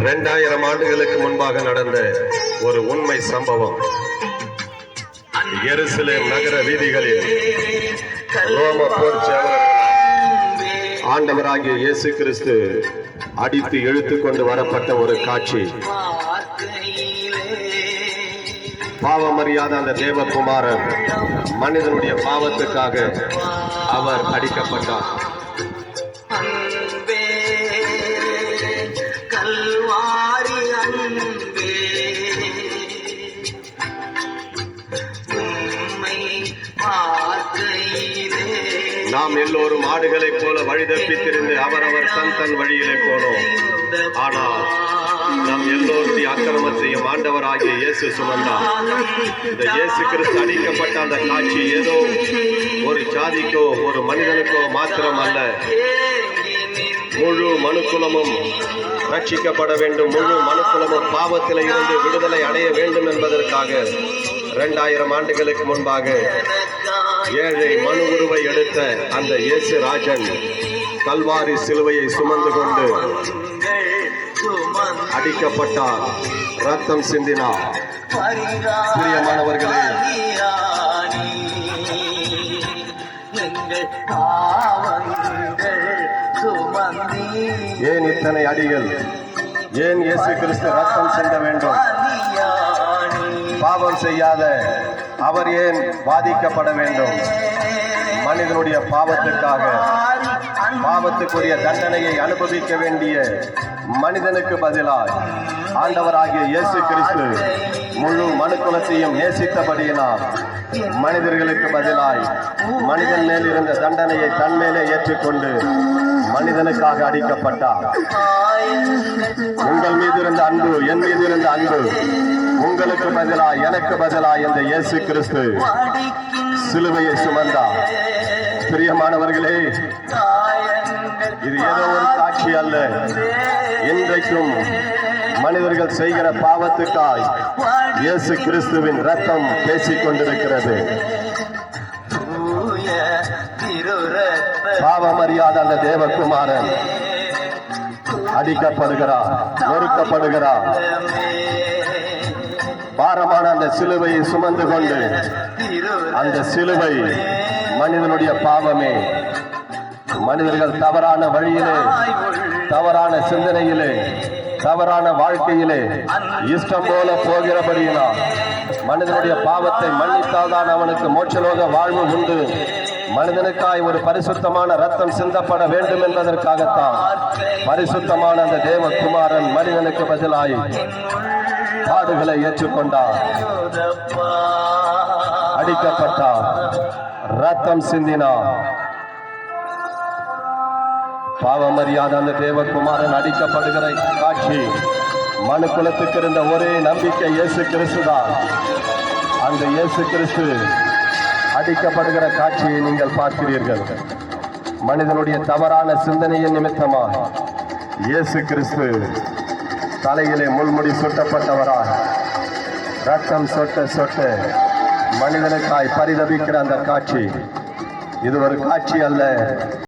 இரண்டாயிரம் ஆண்டுகளுக்கு முன்பாக நடந்த ஒரு உண்மை சம்பவம். எருசலேம் நகர வீதிகளில் ரோம போர் ஆண்டவராகிய இயேசு கிறிஸ்து அடித்து இழுத்து கொண்டு வரப்பட்ட ஒரு காட்சி. பாவமறியாத அந்த தேவகுமாரன் மனிதனுடைய பாவத்துக்காக அவர் அடிக்கப்பட்டார். நாம் எல்லோரும் ஆடுகளைப் போல வழி திரிந்து அவரவர் தன் தன் வழியிலே போனோம். ஆனால் நம் எல்லோருடைய அக்கிரமத்தையும் ஆண்டவராகிய இயேசு சுமந்தார் இந்த இயேசு கிறிஸ்து அடிக்கப்பட்ட அந்த காட்சி ஏதோ ஒரு ஜாதிக்கோ ஒரு மனிதனுக்கோ மாத்திரம் அல்ல முழு மனுக்குலமும் ரட்சிக்கப்பட வேண்டும். முழு மனுக்குலமும் பாவத்தில் இருந்து விடுதலை அடைய வேண்டும் என்பதற்காக இரண்டாயிரம் ஆண்டுகளுக்கு முன்பாக ஏழை மனு உருவை எடுத்த அந்த இயேசு ராஜன் கல்வாரி சிலுவையை சுமந்து கொண்டு அடிக்கப்பட்டார். ரத்தம் சிந்தினார். பிரியமானவர்களே. ஏன் இத்தனை அடிகள்? ஏன் இயேசு கிறிஸ்து ரத்தம் சிந்த வேண்டும்? பாவம் செய்யாத அவர் ஏன் பாதிக்கப்பட வேண்டும்? மனிதனுடைய பாவத்துக்காக பாவத்துக்குரிய தண்டனையை அனுபவிக்க வேண்டிய மனிதனுக்கு பதிலாய் ஆண்டவராகிய இயேசு கிறிஸ்து முழு மனுக்குலத்தையும் நேசித்தபடியினால் மனிதர்களுக்கு பதிலாய் மனிதன் மேல் இருந்த தண்டனையை தன்மேலே ஏற்றுக்கொண்டு மனிதனுக்காக அடிக்கப்பட்டார். உங்கள் மீது இருந்த அன்பு என் மீது இருந்த அன்பு உங்களுக்கு பதிலா எனக்கு பதிலா இந்த இயேசு கிறிஸ்து. சிலுவையை சுமந்தார். பிரியமானவர்களே இது ஏதோ ஒரு காட்சி அல்ல. இன்றைக்கும் மனிதர்கள் செய்கிற பாவத்துக்காய் இயேசு கிறிஸ்துவின் ரத்தம் பேசிக் கொண்டிருக்கிறது. பாவம் அறியாத அந்த தேவகுமாரன் அடிக்கப்படுகிறார் நொறுக்கப்படுகிறார் பாரமான அந்த சிலுவையை சுமந்து கொண்டு அந்த சிலுவை மனிதனுடைய பாவமே. மனிதர்கள் தவறான வழியிலே தவறான சிந்தனையிலே தவறான வாழ்க்கையிலே இஷ்டம் போல போகிறபடியினால் மனிதனுடைய பாவத்தை மன்னித்தால் தான் அவனுக்கு மோட்சலோக வாழ்வு உண்டு. மனிதனுக்காய் ஒரு பரிசுத்தமான ரத்தம் சிந்தப்பட வேண்டும் என்பதற்காகத்தான் பரிசுத்தமான அந்த தேவகுமாரன் மனிதனுக்கு பதிலாய் பாடுகளை ஏற்றுக்கொண்டார்? அடிக்கப்பட்டார். ரத்தம் சிந்தினார். பாவமறியாத அந்த தேவகுமாரன் அடிக்கப்படுகிற காட்சி மனு குலத்துக்கு இருந்த ஒரே நம்பிக்கை இயேசு கிறிஸ்து தான் அந்த இயேசு கிறிஸ்து அடிக்கப்படுகிற காட்சியை நீங்கள் பார்க்கிறீர்கள். மனிதனுடைய தவறான சிந்தனையின் நிமித்தமாக இயேசு கிறிஸ்து தலையிலே முள்முடி சுட்டப்பட்டவராக ரத்தம் சொட்ட சொட்டு மனிதனுக்காய் பரிதபிக்கிற அந்த காட்சி. இது ஒரு காட்சி அல்ல.